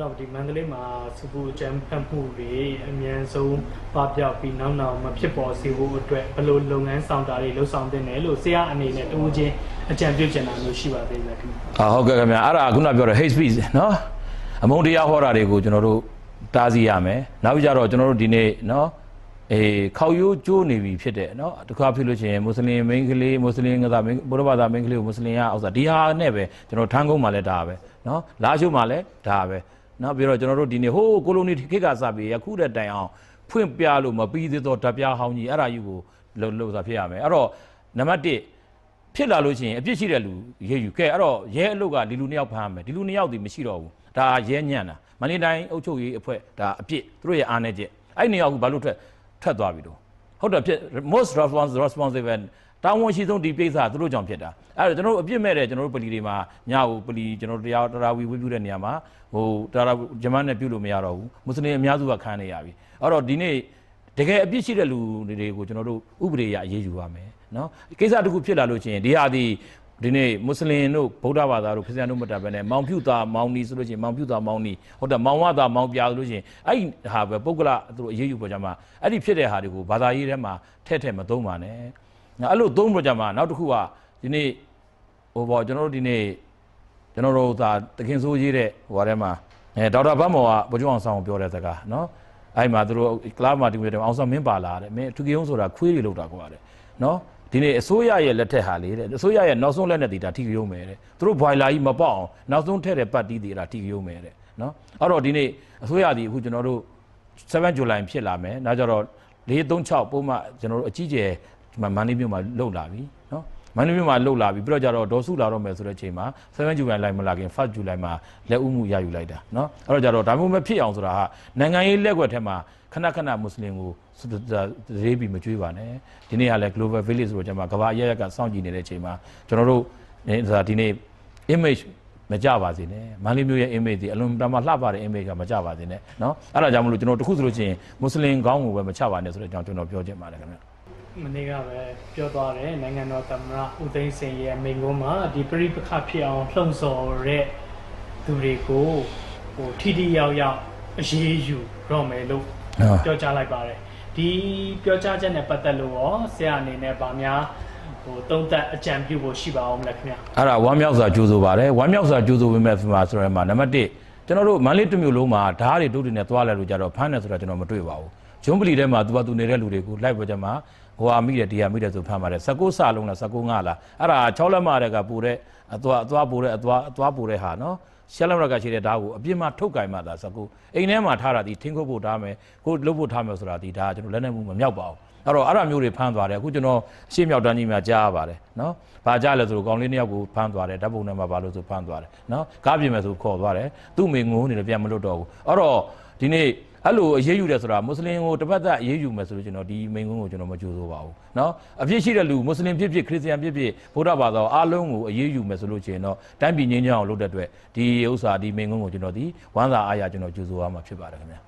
တော့ဒီမန္တလေးမှာစပူကြမ်းဖက်မှုတွေအများဆုံးပပျောက်ပြီးနောက်နောက်မဖြစ်ပေါ်စေဖို့အတွက်ဘယ်လိုလုပ်ငန်းဆောင်တာတွေလှုပ်ဆောင်တင်တယ်လို့ဆရာအနေနဲ့တူချင်းအကြံပြုချင်တာမျိုးရှိပါသေးတယ်ခင်ဗျအာဟုတ်ကဲ့ခင်ဗျာအဲ့ဒါခုနပြောတဲ့ hate speech နော်အမုန်းတရားဟောတာတွေကိုကျွန်တော်တို့တားဆီးရမယ်နောက်ပြီးကြတော့ကျွန်တော်တို့ဒီနေ့နော်အေးခေါရိုးကျိုးနေပြီဖြစ်တဲ့နော်တခါဖြစ်လို့ရှိရင်မွတ်စလင်မိန်းကလေးမွတ်စလင်ကသာမိန်းဘုရားဘာသာမိန်းကလေးကိုမွတ်စလင်ရအောင်ဆိုတာဒီဟာနဲ့ပဲကျွန်တော်ထန်းကုန်းမှာလည်းဒါပဲနော်လာရှုမှာလည်းဒါပဲ နော်ပြီးတော့ကျွန်တော်တို့ဒီနေ့ဟိုးကိုလိုနီခေတ်ကစပြီးယခုတဲ့တိုင်အောင်ဖွင့်ပြလို့မပြီးသေးတော့ဓပြဟောင်းကြီးအဲ့ဒါယူကိုလှုပ်လှုပ်စားဖြစ်ရမယ်အဲ့တော့နံပါတ်1ဖြစ်လာလို့ရှိရင်အပြစ်ရှိတဲ့လူရေးယူခဲ့အဲ့တော့ရဲအလုပ်ကဒီလူနှစ်ယောက်ဖမ်းမယ်ဒီလူနှစ်ယောက်ဒီမရှိတော့ဘူးဒါရဲညံ့တာမန္တလေးတိုင်းအုပ်ချုပ်ရေးအဖွဲ့ဒါအပြစ်သူတို့ရဲ့အားနေချက်အဲ့နှစ်ယောက်ကဘာလို့ထွက်ထွက်သွားပြီတော့ဟုတ်တယ်ဖြစ် most responsible responsible တာဝန်ရှိဆုံးဒီကိစ္စကသူတို့ကြောင့်ဖြစ်တာအဲ့တော့ကျွန်တော်တို့အပြစ်မဲ့တဲ့ကျွန်တော်တို့ပလီတွေမှာညကိုပလီကျွန်တော်တို့တရားတရားဝီဝီပြုတဲ့နေရာမှာဟိုတရားဂျမန်နဲ့ပြုလို့မရတော့ဘူးမွတ်စလင်အများစုကခံနေရပြီအဲ့တော့ဒီနေ့တကယ်အပြစ်ရှိတဲ့လူတွေကိုကျွန်တော်တို့ဥပဒေအရအရေးယူရမယ်နော်ကိစ္စတစ်ခုဖြစ်လာလို့ရှိရင်ဒီဟာဒီဒီနေ့မွတ်စလင်တို့ဗုဒ္ဓဘာသာတို့ခရစ်ယာန်တို့မတက်ဘဲနဲ့မောင်ဖြူသားမောင်နီဆိုလို့ရှိရင်မောင်ဖြူသားမောင်နီဟုတ်တယ်မောင်ဝသားမောင်ပြာဆိုလို့ရှိရင်အဲ့ဒီဟာပဲပုဂ္ဂလသူတို့အရေးယူပေါ်ကြမှာအဲ့ဒီဖြစ်တဲ့ဟာတွေကိုဘာသာရေးထဲမှာထဲ့ထဲ့မသုံးပါနဲ့ နော်အဲ့လိုသုံးပေါ်ကြမှာနောက်တစ်ခုကဒီနေ့ဟိုပေါ့ကျွန်တော်တို့ဒီနေ့ကျွန်တော်တို့သာတခင်ဆိုးရေးတဲ့ဟိုဟာထဲမှာအဲဒေါက်တာဘတ်မော်ကဗိုလ်ချုပ်အောင်ဆောင်ပြောတဲ့စကားနော်အဲ့မှာသူတို့ကလာမှာတူတယ်အောင်ဆောင်မင်းပါလာတဲ့မင်းသူကယုံဆိုတာခွေးတွေလောက်တာကွာတဲ့နော်ဒီနေ့အစိုးရရဲ့လက်ထက်ဟာလေတဲ့အစိုးရရဲ့နောက်ဆုံးလက်နဲ့တည်တာထိကယုံမယ်တဲ့သူတို့ဘွိုင်လာကြီးမပေါက်အောင်နောက်ဆုံးထည့်တဲ့ပတ်တီးတွေတာထိကယုံမယ်တဲ့နော်အဲ့တော့ဒီနေ့အစိုးရဒီအခုကျွန်တော်တို့7 July ဖြစ်လာမယ်နောက်ကြတော့436ပုံမှကျွန်တော်တို့အကြီးကျယ် ဒီမှာမန္တလေးမြို့မှာလှုပ်လာပြီနော်မန္တလေးမြို့မှာလှုပ်လာပြီပြီးတော့ကြတော့ဒေါ်စုလာတော့မယ်ဆိုတဲ့အချိန်မှာ7 July လိုက်မလာခင်1 July မှာလက်ဦးမှုရယူလိုက်တာနော်အဲ့တော့ကြတော့ဒါမျိုးမဖြစ်အောင်ဆိုတာဟာနိုင်ငံရေးလက်ွက်ထဲမှာခဏခဏမွတ်စလင်ကိုရေးပြီးမကြွေးပါနဲ့ဒီနေ့ကလည်း global village ဆိုတော့ကျွန်မကဘာအရရက်ကစောင့်ကြည့်နေတဲ့အချိန်မှာကျွန်တော်တို့ဒါဒီနေ့ image မကြပါစေနဲ့မန္တလေးမြို့ရဲ့ image ဒီအလွန်တမလှပတဲ့ image ကမကြပါစေနဲ့เนาะအဲ့ဒါကြောင့်မလို့ကျွန်တော်တခုဆိုလို့ချင်းမွတ်စလင်ခေါင်းကိုပဲမချပါနဲ့ဆိုတဲ့အကြောင်းကျွန်တော်ပြောချင်ပါတယ်ခင်ဗျ မနေ့ကပဲပြောသွားတယ်နိုင်ငံတော်သမ္မတဦးသိန်းစိန်ရဲ့မိန့်ခွန်းမှာဒီပြိပခဖြစ်အောင်လှုံ့ဆော်တဲ့သူတွေကိုဟိုထိထိရောက်ရောက်အရေးယူတော့မယ်လို့ဟုတ်ပြောကြားလိုက်ပါတယ်ဒီပြောကြားချက်နဲ့ပတ်သက်လို့ရောဆရာအနေနဲ့ဗာများဟိုတုံးသက်အကြံပြုဖို့ရှိပါအောင်မလဲခင်ဗျာအဲ့ဒါဝမ်းမြောက်စွာကြိုးဆိုပါတယ်ဝမ်းမြောက်စွာကြိုးဆိုပေးမဲ့မှာဆိုရမှာနံပါတ်1 ကျွန်တော်တို့မန္တလေးတစ်မျိုးလုံးမှာဓာတ်တွေတုတ်တွေနဲ့သွားလဲလို့ကြတော့ဖမ်းတယ်ဆိုတာကျွန်တော်မတွေ့ပါဘူးဂျုံပလီထဲမှာသူကသူနေတဲ့လူတွေကိုလိုက်ပေါ်ကြမှာဟိုဟာမိတယ်ဒီဟာမိတယ်ဆိုဖမ်းပါတယ်16စလုံးလား16ငါလားအဲ့ဒါ6လက်မတဲ့ကပူတဲ့အသွားအသွားပူတဲ့အသွားအသွားပူတဲ့ဟာနော်ရှက်လက်ရက်ကရှိတဲ့ဓာတ်ကိုအပြစ်မှထုတ်ကင်မှသာ16အိမ်ထဲမှာထားတာဒီထင်းခုတ်ဖို့ထားမယ်ကိုလှုပ်ဖို့ထားမယ်ဆိုတာဒီဒါကျွန်တော်လက်နဲ့မှုမမြောက်ပါဘူး အဲ့တော့အဲ့ဒါမျိုးတွေဖမ်းသွားတယ်အခုကျွန်တော်ရှေ့မြောက်တန်းကြီးမှာကြားရပါတယ်နော်ဘာကြားလဲဆိုတော့ကောင်လေးနှစ်ယောက်ကိုဖမ်းသွားတယ်ဓာတ်ပုံထဲမှာဘာလို့ဆိုဖမ်းသွားတယ်နော်ကားပြင်မယ်ဆိုခေါ်သွားတယ်သူ့မိငိုးနေတယ်ပြန်မလွတ်တော့ဘူးအဲ့တော့ဒီနေ့အဲ့လိုအရေးယူတယ်ဆိုတာမွတ်စလင်ကိုတစ်ပတ်သက်အရေးယူမယ်ဆိုလို့ကျွန်တော်ဒီမိငုံးကိုကျွန်တော်မကြိုးဆိုပါဘူးเนาะအပြစ်ရှိတဲ့လူမွတ်စလင်ဖြစ်ဖြစ်ခရစ်ယာန်ဖြစ်ဖြစ်ဗုဒ္ဓဘာသာအားလုံးကိုအရေးယူမယ်ဆိုလို့ရှိရင်တော့တိုင်းပြည်ငြိမ်းချမ်းအောင်လုပ်တဲ့အတွက်ဒီဥစ္စာဒီမိငုံးကိုကျွန်တော်ဒီဝမ်းသာအားရကျွန်တော်ကြိုးဆိုရမှာဖြစ်ပါတယ်ခင်ဗျာ